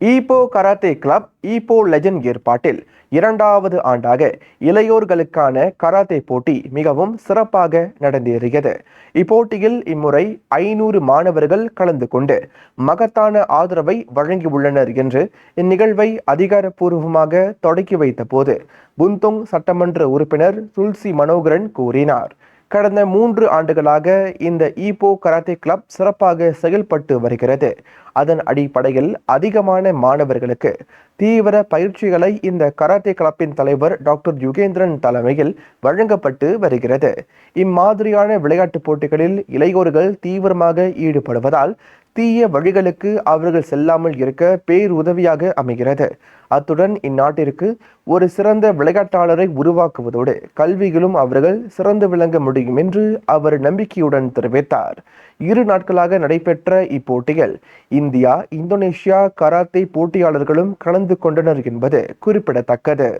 Ipoh karate club Ipoh legend ஏற்பாட்டில் இரண்டாவது ஆண்டாக இளையோர்களுக்கான கராத்தே போட்டி மிகவும் சிறப்பாக நடந்தேறியது. இப்போட்டியில் இம்முறை ஐநூறு மாணவர்கள் கலந்து கொண்டு மகத்தான ஆதரவை வழங்கியுள்ளனர் என்று இந்நிகழ்வை அதிகாரப்பூர்வமாக தொடக்கி வைத்த போது புந்தோங் சட்டமன்ற உறுப்பினர் துல்சி மனோகரன் கூறினார். கடந்த மூன்று ஆண்டுகளாக இந்த ஈப்போ கராத்தே கிளப் சிறப்பாக செயல்பட்டு வருகிறது. அதன் அடிப்படையில் அதிகமான மாணவர்களுக்கு தீவிர பயிற்சிகளை இந்த கராத்தே கிளப்பின் தலைவர் டாக்டர் யுகேந்திரன் தலைமையில் வழங்கப்பட்டு வருகிறது. இம்மாதிரியான விளையாட்டுப் போட்டிகளில் இளையோர்கள் தீவிரமாக ஈடுபடுவதால் தீய வழிகளுக்கு அவர்கள் செல்லாமல் இருக்க பேருதவியாக அமைகிறது. அத்துடன் இந்நாட்டிற்கு ஒரு சிறந்த விளையாட்டாளரை உருவாக்குவதோடு கல்வியிலும் அவர்கள் சிறந்து விளங்க முடியும் என்று அவர் நம்பிக்கையுடன் தெரிவித்தார். இரு நாட்களாக நடைபெற்ற இப்போட்டியில் இந்தியா இந்தோனேஷியா கராத்தே போட்டியாளர்களும் கலந்து கொண்டனர் என்பது குறிப்பிடத்தக்கது.